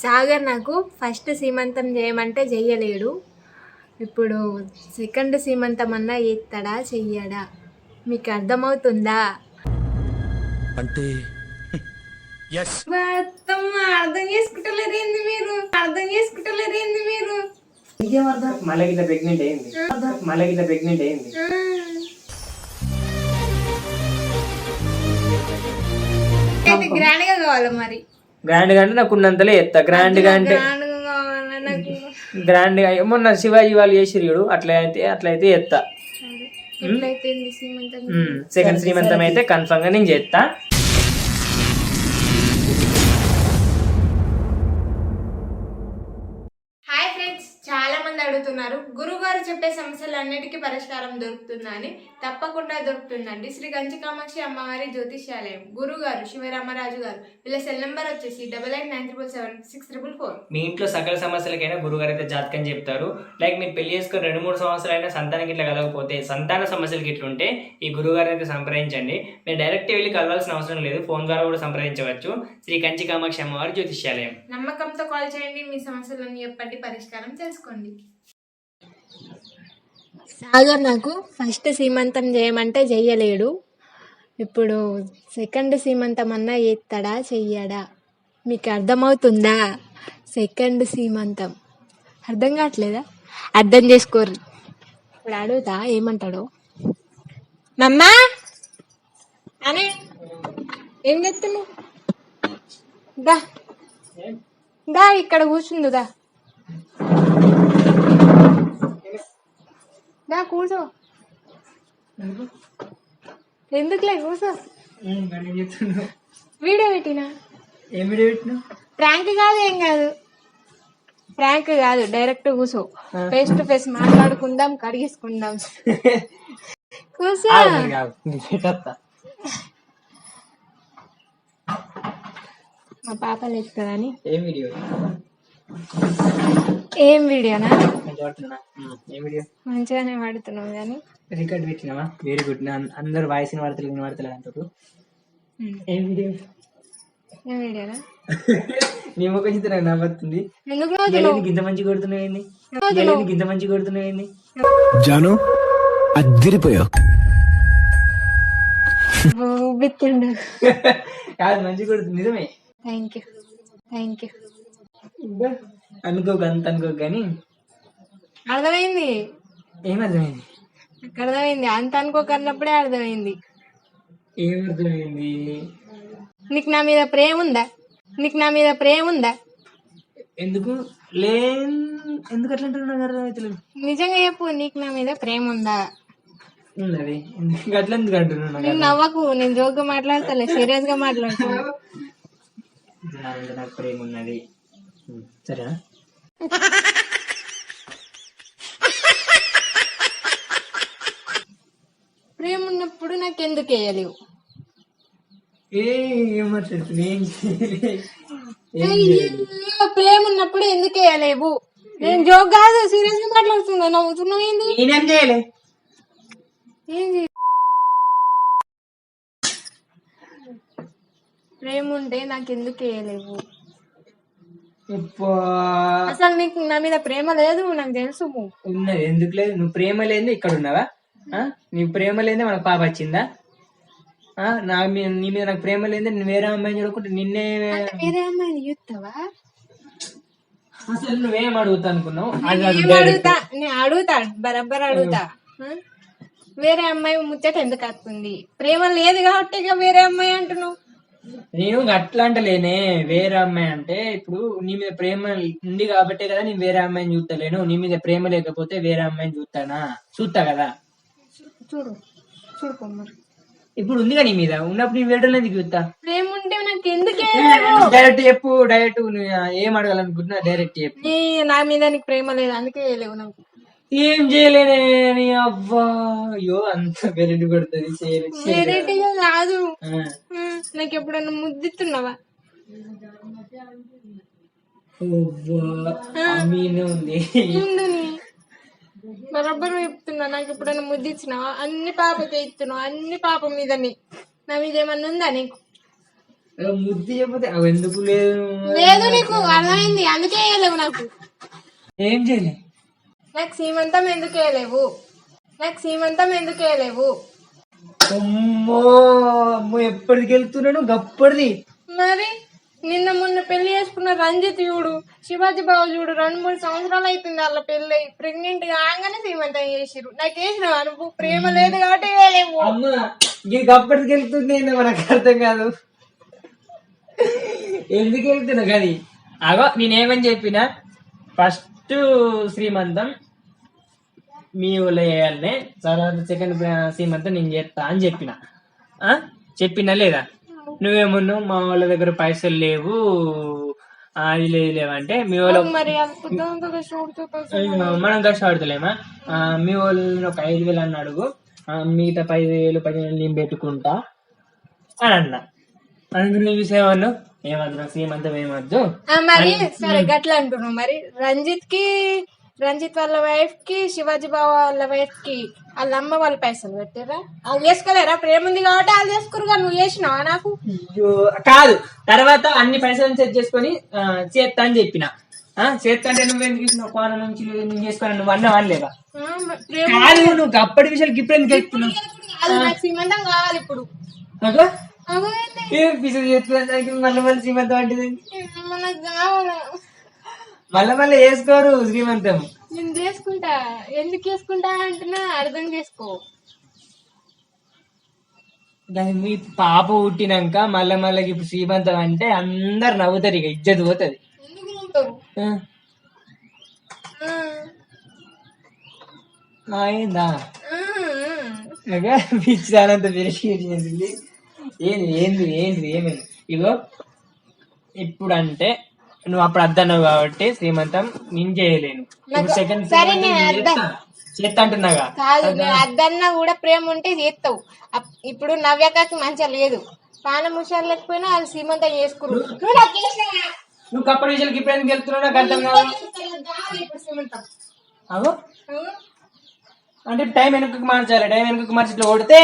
సాగర్ నాకు ఫస్ట్ సీమంతం చేయమంటే చెయ్యలేడు. ఇప్పుడు సెకండ్ సీమంతం అన్నా ఎత్తడా చెయ్యడా? మీకు అర్థమవుతుందా? అంటే మొత్తం అర్థం చేసుకుంటలేరు ఏంది మీరు? అర్థం చేసుకుంటలేరు ఏంది మీరు? మళ్ళీ గిట్ల ప్రెగ్నెంట్ అయింది. మళ్ళీ గిట్ల ప్రెగ్నెంట్ అయింది అయితే గ్రాండ్గా కావాలి మరి? గ్రాండ్గా అంటే నాకు ఉన్నంతలే ఎత్తా. గ్రాండ్గా అంటే గ్రాండ్గా కావాలి నాకు గ్రాండ్గా మొన్న శివాజీ వాళ్ళు చేసిరు అట్లా అయితే అట్లా అయితే ఎత్తా సెకండ్ శ్రీమంతం? అయితే కన్ఫర్మ్గా నేను చేస్తా మంది అడుగుతున్నారు గురుగారు చెప్పే సమస్యలన్నిటికీ పరిష్కారం దొరుకుతుందా అని తప్పకుండా దొరుకుతుందండి. శ్రీ కంచి కామాక్షి అమ్మవారి జ్యోతిష్యాలయం. గురుగారు శివరామరాజు గారు. వీళ్ళ సెల్ నెంబర్ వచ్చేసి double eight nine triple seven six triple four. మీ ఇంట్లో సకల సమస్యలకైనా గురుగారు అయితే జాతకం చెప్తారు. లైక్ మీరు పెళ్ళి చేసుకుని రెండు మూడు సంవత్సరాలైనా సంతానం ఇట్లా కలగకపోతే సంతాన సమస్యలకి ఇట్లుంటే ఈ గురుగారు అయితే సంప్రదించండి. మీరు డైరెక్ట్ వెళ్ళి కలవాల్సిన అవసరం లేదు. ఫోన్ ద్వారా కూడా సంప్రదించవచ్చు. శ్రీ కంచి కామాక్షి అమ్మవారి జ్యోతిష్యాలయం. నమ్మకంతో కాల్ చేయండి. మీ సమస్యలను చెప్పండి పరిష్కారం చేసుకోండి. సాగర్ నాకు ఫస్ట్ సీమంతం చేయమంటే చెయ్యలేడు. ఇప్పుడు సెకండ్ సీమంతం అన్నా ఎత్తడా చెయ్యడా? మీకు అర్థమవుతుందా? సెకండ్ సీమంతం. అర్థం కావట్లేదా? అర్థం చేసుకోరు. ఇప్పుడు అడుగుతా ఏమంటాడో? మమ్మా! అని ఏం చెప్తున్నావు దా. దా ఇక్కడ కూర్చుందు దా కూర్చో. ఎందుకులే కూర్చో? వీడియో పెట్టినా? ఏం వీడియో పెట్టినావు? ప్రాంక్ కాదు ఏం కాదు. ప్రాంక్ కాదు డైరెక్ట్ కూర్చో. ఫేస్ టు ఫేస్ మాట్లాడుకుందాం కడిగేసుకుందాం. కూర్చో. మా పాప లేస్తుందని ఏం వీడియో? ఏం వీడియోనా? మంచిగానే వాడుతున్నావు కానీ. రికార్డ్ పెట్టినావా? వెరీ గుడ్ అందరు వాయిస్ వినబడతలేదు వినబడతలేదు అంటారు. ఏం వీడియో ఏం వీడియోనా నీ ముఖం చూస్తే నాకు నవ్వుతుంది ఎందుకు ఇంత మంచి ఇంత మంచి జాను అద్దరిపోయావు బిత్తిండు కాదు మంచి కొడుతుంది నిజమే. థ్యాంక్ యూ థ్యాంక్ యూ అనుకోక అంత అనుకోక కానీ అర్థమైంది? ఏం అర్థమైంది. నాకు అర్థమైంది అంత అనుకోకన్నప్పుడే అర్థమైంది. ఏం అర్థమైంది నీకు నా మీద ప్రేమ ఉందా? నీకు నా మీద ప్రేమ ఉందా? ఎందుకు? లే ఎందుకు అట్లా అంటున్నా నాకు అర్థమవుతలేదు నిజంగా చెప్పు నీకు నా మీద ప్రేమ ఉందా? ఉన్నది. ఎందుకు అట్లా ఎందుకు అంటున్నా నాకు నువ్వు నవ్వకు నేను జోక్గా మాట్లాడతలే సీరియస్గా మాట్లాడుతున్నా అర్థం- నా మీద నాకు ప్రేమ ఉన్నది. సరేనా ప్రేమ ఉన్నప్పుడు నాకు ఎందుకు వేయలేవు ప్రేమ ఉన్నప్పుడు ఎందుకు వేయలేవు నేను జోక్ కాదు సీరియస్గా మాట్లాడుతున్నా నవ్వుతున్నావు ఏంది? నేనేం చేయలే. ఏంది ప్రేమ ఉంటే నాకు ఎందుకు వేయలేవు. అసలు నీకు నా మీద ప్రేమ లేదు నాకు తెలుసు ఉన్నది ఎందుకు లేదు? నువ్వు ప్రేమ లేదే ఇక్కడ ఉన్నావా ఆ? నీ ప్రేమ లేదే మనకు పాప వచ్చిందా? నా నీ మీద నాకు ప్రేమ లేదే నేను వేరే అమ్మాయిని చూడకుంటే నిన్నే వేరే అమ్మాయిని చూస్తావా? అసలు నువ్వేం అడుగుతా అనుకున్నావు? అడుగుతా నేను అడుగుతా బరబ్బర్ అడుగుతా? వేరే అమ్మాయి ముచ్చట ఎందుకు వస్తుంది? ప్రేమ లేదు కాబట్టి ఇక వేరే అమ్మాయి అంటున్నావు. నేను అట్లా అంటలేనే వేరే అమ్మాయి అంటే ఇప్పుడు నీ మీద ప్రేమ ఉంది కాబట్టే కదా నేను వేరే అమ్మాయిని చూస్తలేను. నీ మీద ప్రేమ లేకపోతే వేరే అమ్మాయిని చూస్తానా? చూస్తా కదా? చూడు చూడు మరి ఇప్పుడు ఉందిగా నీ మీద. ఉన్నప్పుడు నీ వేరే ఎందుకు చూస్తా ప్రేమ ఉంటే నాకు ఎందుకే డైరెక్ట్ చెప్పు డైరెక్ట్ నువ్వు ఏం అడగాలనుకుంటున్నా డైరెక్ట్ చెప్పు. నీ నా మీద నీకు ప్రేమ లేదు అందుకే లేవు నాకు. ఏం చేయలేనే నీ అవ్వా? అయ్యో అంత వెరైటీ కొడుతుంది చేయలే వెరైటీగా కాదు. నాకు ఎప్పుడన్నా ముద్దిస్తున్నావా? అమ్మీనే ఉంది ఉందని బరబ్బర్ చెప్తున్నా నాకు ఎప్పుడైనా ముద్దు ఇచ్చినావా అన్ని పాపకే ఇస్తున్నావు అన్ని పాప మీదని. నా మీద ఏమన్నా ఉందా నీకు? ముద్దు చెప్పతే అవి ఎందుకు లేదు లేదు నీకు అర్థమైంది అందుకే వేయలేవు నాకు. ఏం చేయలే? నాకు సీమంతం ఎందుకు వేయలేవు నాకు సీమంతం ఎందుకు వేయలేవు అమ్మో అమ్మో ఎప్పటికి వెళ్తున్నాను గప్పటిది. మరి? నిన్న మొన్న పెళ్ళి చేసుకున్న రంజిత్ చూడు శివాజీ బాబు చూడు రెండు మూడు సంవత్సరాలు అవుతుంది వాళ్ళ పెళ్ళి ప్రెగ్నెంట్ కాగానే శ్రీమంతం చేసిరు నాకు వేసిన అనుభవం ప్రేమ లేదు కాబట్టి వేయలేవు అమ్మ ఇది అప్పటికి వెళ్తుంది మనకు అర్థం కాదు. ఎందుకు వెళ్తున్నా కానీ? అగో నేనేమని చెప్పిన ఫస్ట్ శ్రీమంతం మీ ఊళ్ళో వేయాలనే తర్వాత సెకండ్ శ్రీమంతం నేను చేస్తా అని చెప్పిన. చెప్పినా లేదా? నువ్వేమన్నావు? మా వాళ్ళ దగ్గర పైసలు లేవు. అది లేదు లేవంటే మీ వాళ్ళ మనం కష్టపడతలేమా మీ వాళ్ళు ఒక ఐదు వేలు అని అడుగు. మిగతా పది వేలు పదివేలు నేను పెట్టుకుంటా అని అన్నా. అందుకు నువ్వు సేవను ఏమద్దు నాకు సీమంతం ఏమద్దు మరి సరే గట్ల అంటున్నావు. మరి రంజిత్కి రంజిత్ వాళ్ళ వైఫ్కి శివాజీ బాబు వాళ్ళ వైఫ్కి వాళ్ళ అమ్మ వాళ్ళ పైసలు పెట్టారా వాళ్ళు చేసుకోలేరా? ప్రేమ ఉంది కాబట్టి వాళ్ళు చేసుకోరుగా నువ్వు చేసినావా నాకు? కాదు. తర్వాత అన్ని పైసలు సెట్ చేసుకొని చేస్తా అని చెప్పిన. ఆ, చేస్తా అంటే నువ్వు ఎందుకు ఇచ్చినావు కోన నుంచి నేను చేసుకుని నువ్వు అన్నా అనలేదా? కాదు నువ్వు అప్పటి విషయాలు ఇప్పుడు ఎందుకు ఎక్కుతున్నావు సీమంతం కావాలి ఇప్పుడు. మళ్ళీ మళ్ళీ శ్రీమంతం అంటే మళ్ళీ మళ్ళీ వేసుకోరు శ్రీమంతం. నేను చేసుకుంటా. ఎందుకు చేసుకుంటా అంటున్నా అర్థం చేసుకో. దాని మీ పాప పుట్టినాక మళ్ళా మళ్ళీ ఇప్పుడు శ్రీమంతం అంటే అందరు నవ్వుతారు ఇక ఇజ్జత్ పోతుంది. ఎందుకు నవ్వుతావు? ఆ, అయిందా ఆ, పిచ్చిదానంత పెరిగి ఏంది ఏంది ఏంది ఏమైంది? ఇగో ఇప్పుడు అంటే నువ్వు అప్పుడు అద్దన్నావు కాబట్టి శ్రీమంతం నేను చేయలేను. ఇప్పుడు సెకండ్ సరే, నేను అద్దా. చేస్తా అంటున్నాగా? కాదు నేను అద్దన్నా కూడా ప్రేమ ఉంటే చేస్తావు. అప్- ఇప్పుడు నవ్యకకి మంచిగా లేదు. పాన లేకపోయినా వాళ్ళు సీమంతం చేసుకురు. నువ్వు నాకు చేసినావా? నువ్వు కప్పటి విషయాలకి ఇప్పుడు ఎందుకు వెళ్తున్నావు నాకు అర్థం కావాలి ఇప్పుడు అగో ఆ? అంటే టైం వెనకకు మార్చాలి. టైం వెనకకు మార్చి ఇట్లా కొడితే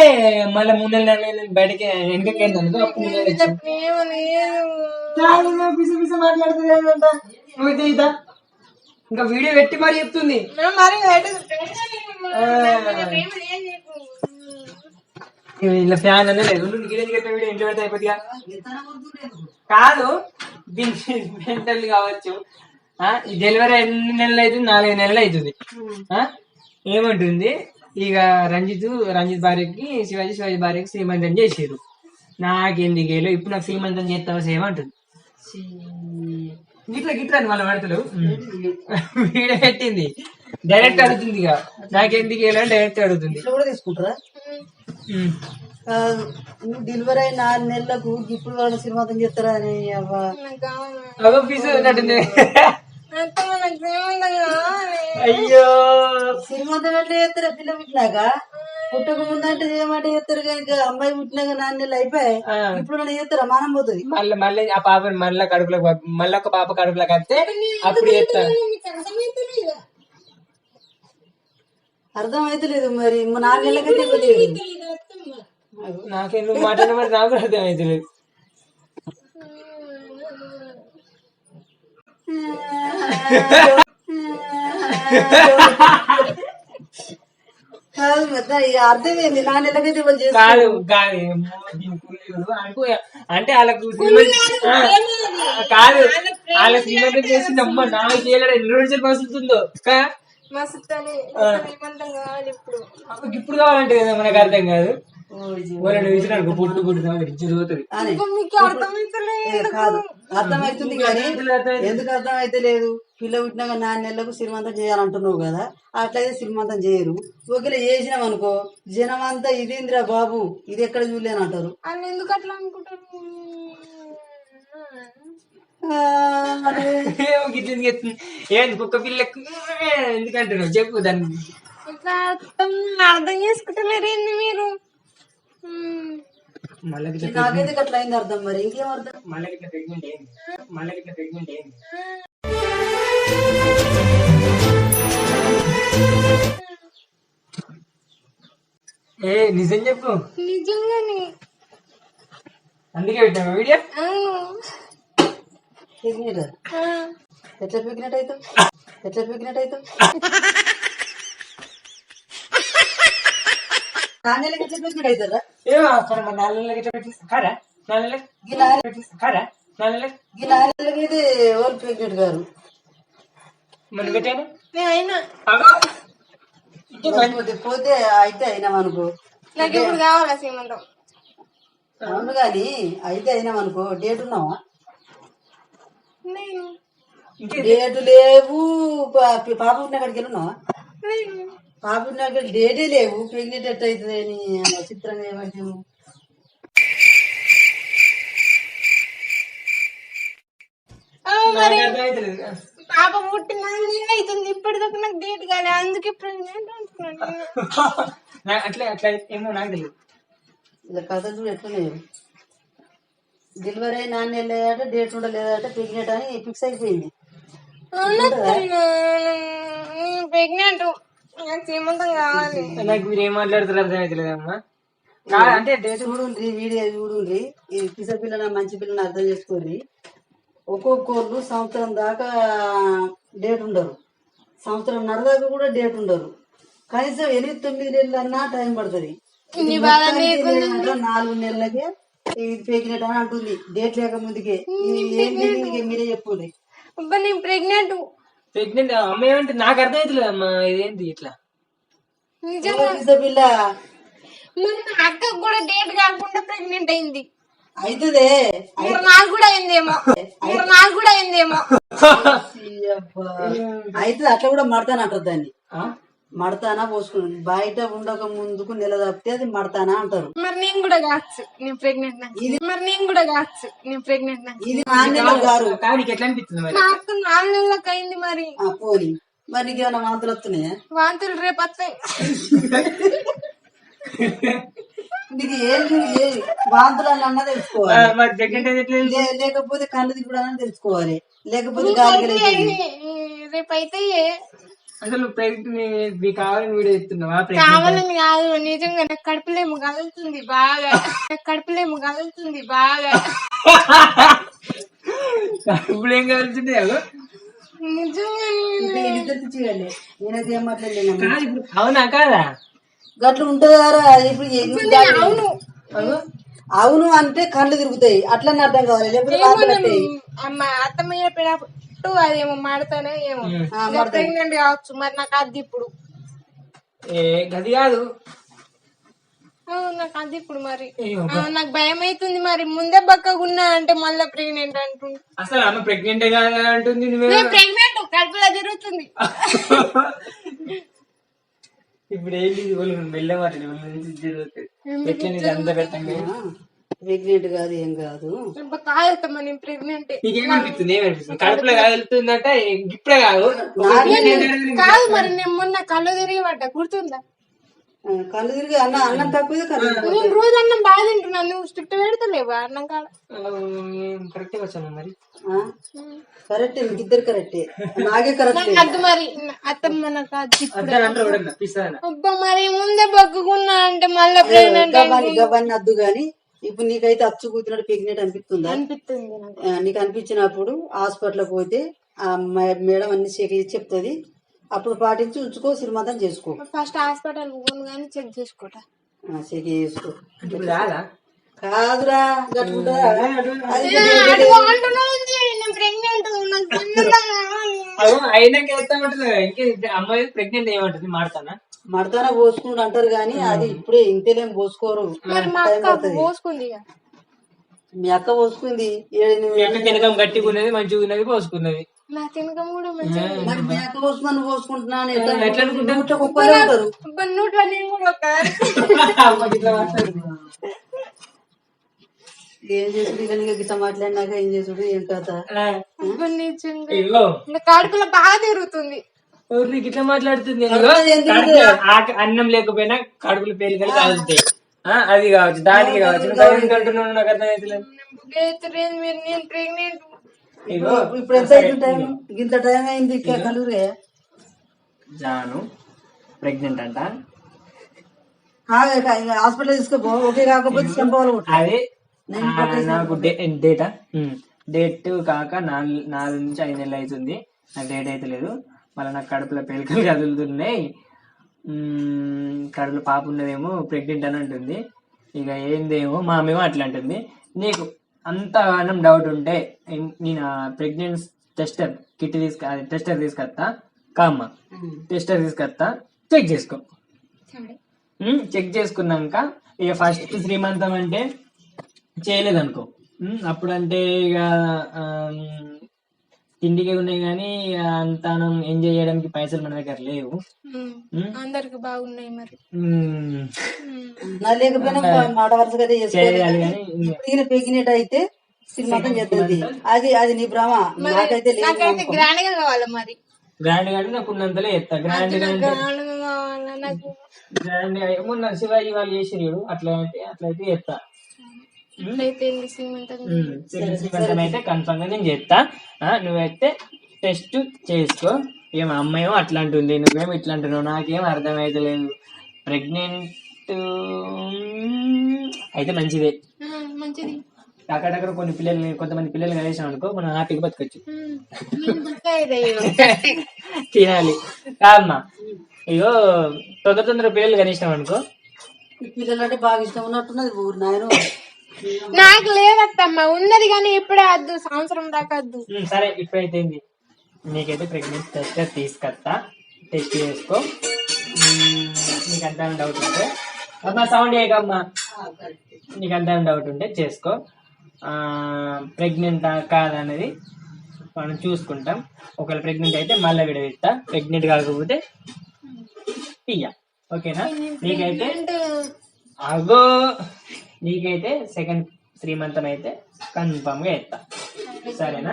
మళ్ళీ మూడు నెలలు నెలలు బయటకి వెనకకి అప్పుడు పిసి పిసి మాట్లాడుతుంది ఏంటంట నువ్వు? ఇంకా వీడియో పెట్టి మరి చెప్తుంది. ఇలా ఫ్యాన్ అనే లేదు. వీడియో ఇంట్లో పెడితే అయిపోతుందిగా కాదు దీనికి మెంటల్ కావచ్చు. ఈ డెలివరీ ఎన్ని నెలలు అవుతుంది? నాలుగు నెలలు అవుతుంది. ఆ, ఏమంటుంది? ఇక రంజిత్ రంజిత్ భార్యకి శివాజీ శివాజీ భార్యకి శ్రీమంతం చేసారు నాకెందుకు వేలు ఇప్పుడు నాకు శ్రీమంతం చేస్తావా సేమంటుంది గిట్లా గిట్లా అని మళ్ళీ పడతలేవు వీడియో పెట్టింది. డైరెక్ట్ అడుగుతుంది ఇక. నాకెందుకు అని డైరెక్ట్ అడుగుతుంది. కూడా తీసుకుంటారా? డెలివరీ అయిన నాలుగు నెలలకు ఇప్పుడు వాళ్ళ శ్రీమంతం చేస్తారా అని అవ్వ. పీసు ఉన్నట్టుంది. అయ్యో. శ్రీమంతం చేస్తారా పిల్ల పుట్టినాక. పుట్టక ముందంటే చేయమంటే చేస్తారు కానీ ఇంకా అమ్మాయి పుట్టినాక నాలుగు నెలలు అయిపోయాయి ఆ. ఇప్పుడు నన్ను చేస్తారా? మానం పోతుంది. మళ్ళీ మళ్ళీ ఆ పాప మళ్ళీ కడుపులోకి పంపి- మళ్ళీ ఒక పాప కడుపులోకి వస్తే అప్పుడు చేస్తా నీకు అర్థమైతలేదా? అర్థం అయితే లేదు మరి. నాలుగు ఇది అత్తమ్మ. నాకేం మరి నాకు కూడా అర్థం అవుతలేదు కాదు మరి ఇక అర్థమైంది కాదు అంటే వాళ్ళకు కాదు వాళ్ళ శ్రీమంతం చేసింది అమ్మ నాకు చేయలేడు ఎన్ని రోజులు మసులుతుందో ఇప్పుడు కావాలంటే కదా మనకు అర్థం కాదు. వాళ్ళని విసిరాడు పుట్టు కాదు. అర్థమవుతుంది కానీ ఎందుకు అర్థం అయితే లేదు పిల్ల పుట్టినాక నాలుగు నెలలకు శ్రీమంతం చేయాలంటున్నావు కదా అట్లయితే శ్రీమంతం చేయరు. ఒకవేళ చేసినాం అనుకో జనం అంతా ఇదేందిరా బాబు ఇది ఎక్కడ చూడలేని అంటారు. ఎందుకు అట్లా అనుకుంటారు కుక్క పిల్లకు? ఎందుకంటున్నావు చెప్పు దాన్ని అర్థం చేసుకుంటలేరు ఏంది మీరు? నాకైతే అట్లా అయింది అర్థం మరి ఇంకేం అర్థం? మళ్ళీ ప్రెగ్నెంట్ ప్రెగ్నెంట్ ఏ? నిజం చెప్పు. నిజంగానే. అందుకే పెట్టాము వీడియో? పిక్నిట్ ఎట్లా పిక్నిట్ అవుతావు ఎట్లా పిక్నిట్ అవుతావు నాణ్యాలకి ఎట్లా పిక్నిట్ అవుతారా ఏమో అక్కడ మన నాలుగు నెలలకి ఇట్లా పెట్టిన కారా గారు. పెట్టాను? అయినా. పోతే పోతే అయితే అయినాం అనుకో. నాకు ఇప్పుడు కావాలా సీమంతం అవును కానీ అయితే అయినాం అనుకో. డేట్ ఉన్నావా? నేను. డేటు లేవు. పాప ఉన్న అక్కడికి వెళ్ళి ఉన్నావా పాప అక్కడ డేటే లేవు. ప్రెగ్నెంట్ ఎట్ అవుతుంది అని చిత్రంగా ఏమంటే ఆ, మరి అర్థమైతలేదు పాప పుట్టిన నేను అవుతుంది ఇప్పటిదాకా నాకు డేట్ కాలే. అందుకే ప్రెగ్నెంట్ అంటున్నాను అట్లా అట్లా ఏమో నాకు తెలియదు ఇలా కథ చూడు ఎట్లున్నాయి డెలివరీ అయి నాన్న వెళ్ళాడట డేట్ ఉండలేదట ప్రెగ్నెంట్ అని ఫిక్స్ అయిపోయింది. ప్రెగ్నెంట్. నాకు సీమంతం కావాలి. నాకు మీరు ఏం మాట్లాడుతారు కా- అంటే డేట్ చూడుండ్రి వీడియో చూడుండ్రి. ఈ పిస పిల్లన మంచి పిల్లని అర్థం చేసుకోర్రి ఒక్కొక్కళ్ళు సంవత్సరం దాకా డేట్ ఉండరు. సంవత్సరం దాకా కూడా డేట్ ఉండరు. కనీసం ఎనిమిది తొమ్మిది నెలలు అన్నా టైం పడుతుంది. నాలుగు నెలలకే ఇది ప్రెగ్నెంట్ అని అంటుంది. డేట్ లేక ముందుకే. మీరే అబ్బా నేను ప్రెగ్నెంట్. ప్రెగ్నెంట్ అమ్మ ఏమంటే నాకు అర్థమైతలేదు అమ్మా ఇదేంటి ఇట్లా? నిజంగా పిల్ల? మరి మా అక్కకు కూడా డేట్ కాకుండా ప్రెగ్నెంట్ అయింది. అవుతుందే మరి నాకు కూడా అయిందేమో. మరి నాకు కూడా అయిందేమో. అయితే అట్లా కూడా మడతాన అంటారు దాన్ని. ఆ? మడతానా పోసుకుని బయట ఉండక ముందుకు నెల తప్పితే అది మడతానా అంటారు. మరి నేను కూడా కావచ్చు. నేను ప్రెగ్నెంట్ మరి నేను కూడా కావచ్చు. నేను ప్రెగ్నెంట్ ఇది గారు. నీకు ఎట్లా అనిపిస్తుంది మరి? నాలుగు నెలలకు అయింది మరి. ఆ, పోని. మరి నీకు ఏమైనా వాంతులు వస్తున్నాయా? వాంతులు రేపు వస్తాయి. నీకు ఏంటి ఏ వాంతులు అని అన్నా ఆ, తెలుసుకోవాలి మరి ప్రెగ్నెంట్ అయితే ఎట్లా తెలుసు? లే- లేకపోతే కళ్ళు తిప్పుడని తెలుసుకోవాలి. లేకపోతే గాలి రేపు అయితే అసలు ప్రెగ్నెంట్ కావాలని వీడియో చెప్తున్నావా? కావాలని కాదు నిజంగా నాకు కడుపులేమో కదులుతుంది బాగా. నాకు కడుపులేమో కదులుతుంది బాగా. ఇప్పుడు ఏం అగో? నిజంగా అవునా కాదా? గట్లు ఉంటుందారా ఇప్పుడు అవును. అవును అంటే కళ్ళు తిరుగుతాయి. అట్లా అర్థం కావాలి. లేకపోతే అత్తమ్మ చెప్పినట్టు అదేమో మాడతానే ఏమో. ప్రెగ్నెంట్ కావచ్చు మరి నాకు అది ఇప్పుడు. ఏ గది కాదు. ఆ, నాకు అది ఇప్పుడు మరి. నాకు భయం అవుతుంది మరి. ముందే బక్కగున్నా అంటే మళ్ళీ ప్రెగ్నెంట్ అంటుంది అసలు ఆమె ప్రెగ్నెంట్ అంటుంది ప్రెగ్నెంట్ కడుపులో తిరుగుతుంది. ఇప్పుడు ఏంటి వాళ్ళు వెళ్ళమాట ఎట్లా నీకు అంత పెట్టండి ప్రెగ్నెంట్ కాదు ఏం కాదు. అబ్బా, కాదత్తమ్మ నేను ప్రెగ్నెంట్. నీకేమనిపిస్తుంది ఏమనిపిస్తుంది? కడుపులో కాదుతుందంటే ఇప్పుడే కాదు. కాదు మరి నేను మొన్న కళ్ళు తిరిగి పడ్డా గుర్తుందా కళ్ళు తిరిగి అన్న అన్నం తక్కువ. నేను రోజు అన్నం బాగా తింటున్నాను నువ్వు స్ట్రిక్ట్ పెడతలేవా అన్నం కాడ? కరెక్ట్ వచ్చాను మరి? ఆ? కరెక్టే మీకు ఇద్దరు కరెక్టే. నాకే కరెక్టే. అది మరి అత్తమ్మ నాకు అది అబ్బా మరి ముందే బక్కుకున్నా అంటే మళ్ళీ ప్రెగ్నెంట్ అద్దు గాని ఇప్పుడు నీకైతే అచ్చు కూతున్నట్టు ప్రెగ్నెంట్ అనిపిస్తుందా? అనిపిస్తుంది నాకు. అనిపించినప్పుడు హాస్పిటల్ పోతే ఆ మే- మేడం అన్ని చెక్ చేసి చెప్తుంది. అప్పుడు పాటించి ఉంచుకో సిరిమంతం చేసుకో. ఫస్ట్ హాస్పిటల్ పోను కానీ చెక్ చేసుకుంటా. ఆ, చెక్ చేసుకో. కాదురా? అది నేను ప్రెగ్నెంట్ నాకు కావాలి. అదో అయినాక ఎత్తామంటుంది ఇంకే అమ్మాయి ప్రెగ్నెంట్ ఏమంటుంది మాడతానా మడతాన పోసుకుంటూ అంటారు గాని అది ఇప్పుడే ఇంతేలేం పోసుకోరు. పోసుకుంది. మీ అక్క పోసుకుంది. తినకం గట్టిగా ఉన్నది మంచిగా ఉన్నది పోసుకున్నది. నా తినకం కూడా మంచిగా ఉంది. మరి మీ అక్క పోసుకుని నువ్వు పోసుకుంటున్నా అని ఎట్లా? నూట నేను కూడా. ఏం చేసుడు? ఇక ఏం చేసుడు? ఏం నిజంగా. కడుపులో బాగా తిరుగుతుంది. నీకు ఇట్లా మాట్లాడుతుంది? అన్నం లేకపోయినా కడుపులు పేరు ఆ, అది కావచ్చు దానికి కావచ్చు. నాకు అర్థమైతలేదు మీరు? నేను ప్రెగ్నెంట్ ఇదిగో ఇప్పుడు ఎంత అవుతుంది టైం? ఇంత టైం అయింది కలుగురే జాను ప్రెగ్నెంట్ అంట. హాస్పిటల్ తీసుకోపో. ఓకే కాకపోతే చంపవాలి అది నాకు డేటా. డేట్ కాక నాలుగు నాలుగు నుంచి ఐదు నెలలు అవుతుంది నాకు డేట్ అయితే లేదు. మళ్ళీ నాకు కడుపులో పేలికలు కదులుతున్నాయి. కడుపులో పాప ఉన్నదేమో ప్రెగ్నెంట్ అని అంటుంది. ఇక ఏందేమో మా అమ్మేమో అట్లా అంటుంది. నీకు అంతగానం డౌట్ ఉంటే నేను ప్రెగ్నెన్స్ టెస్టర్ కిట్ తీసుకు టెస్టర్ తీసుకొస్తా కామ్మ. టెస్టర్ తీసుకొస్తా చెక్ చేసుకో. చెక్ చేసుకున్నాక ఇక ఫస్ట్ శ్రీమంతం అంటే చేయలేదు అనుకో అప్పుడు అంటే ఇక తిండికి ఉన్నాయి కానీ అంత ఎంజాయ్ చేయడానికి పైసలు మన దగ్గర లేవు. అందరికి బాగున్నాయి మరి. చేయాలి కానీ పెగినట్టు అయితే శ్రీమంతం చేస్తుంది అది. అది నీ భ్రమ. నాకైతే గ్రాండ్గా కావాలి మరి. గ్రాండ్ కానీ నాకు ఉన్నంతలే ఎత్తా గ్రాండ్ గ్రాండ్గా కావాలా నాకు. గ్రాండ్ మొన్న శివాజీ వాళ్ళు చేసిరు అట్లా అయితే అట్లా అయితే ఎత్తా అయితే కన్ఫర్మ్గా నేను చేస్తా. నువ్వైతే టెస్ట్ చేసుకో. ఏం అమ్మాయేమో అట్లా అంటుంది నువ్వేమో ఇట్లా అంటున్నావు నాకేం అర్థమైతే లేదు ప్రెగ్నెంట్ అయితే మంచిదే. మంచిది. అక్కడక్కడ కొన్ని పిల్లలు కొంతమంది పిల్లలు కలిసాం అనుకో మనం హ్యాపీగా బతకొచ్చు. తినాలి. కాదమ్మా. ఇగో తొందర తొందర పిల్లలు కనిసినాం అనుకో. పిల్లలు అంటే బాగా ఇష్టం ఉన్నట్టున్నది ఊరు నాయన. నాకు లేదత్తమ్మ ఉన్నది కానీ ఇప్పుడే వద్దు సంవత్సరం దాకా వద్దు. సరే ఇప్పుడైతే నీకైతే ప్రెగ్నెన్సీ టెస్ట్ తీసుకొస్తా. టెస్ట్ చేసుకో. నీకు అంత డౌట్ ఉంటే. అమ్మా సౌండ్ చేయకమ్మా. నీకు అంత డౌట్ ఉంటే చేసుకో. ప్రెగ్నెంట్ కాదనేది మనం చూసుకుంటాం. ఒకవేళ ప్రెగ్నెంట్ అయితే మళ్ళీ విడవిస్తా. ప్రెగ్నెంట్ కాకపోతే తీయ ఓకేనా? నీకైతే అగో నీకైతే సెకండ్ శ్రీమంతం అయితే కన్ఫామ్గా ఎత్తా సరేనా?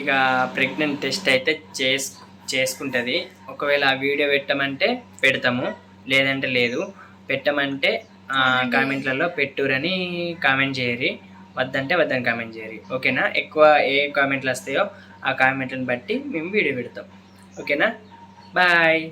ఇక ప్రెగ్నెంట్ టెస్ట్ అయితే చేస్ చేసుకుంటుంది. ఒకవేళ ఆ వీడియో పెట్టమంటే పెడతాము. లేదంటే లేదు. పెట్టమంటే కామెంట్లలో పెట్టురని కామెంట్ చేయరి. వద్దంటే వద్దని కామెంట్ చేయరి. ఓకేనా? ఎక్కువ ఏ కామెంట్లు వస్తాయో ఆ కామెంట్లను బట్టి మేము వీడియో పెడతాం. ఓకేనా? బాయ్.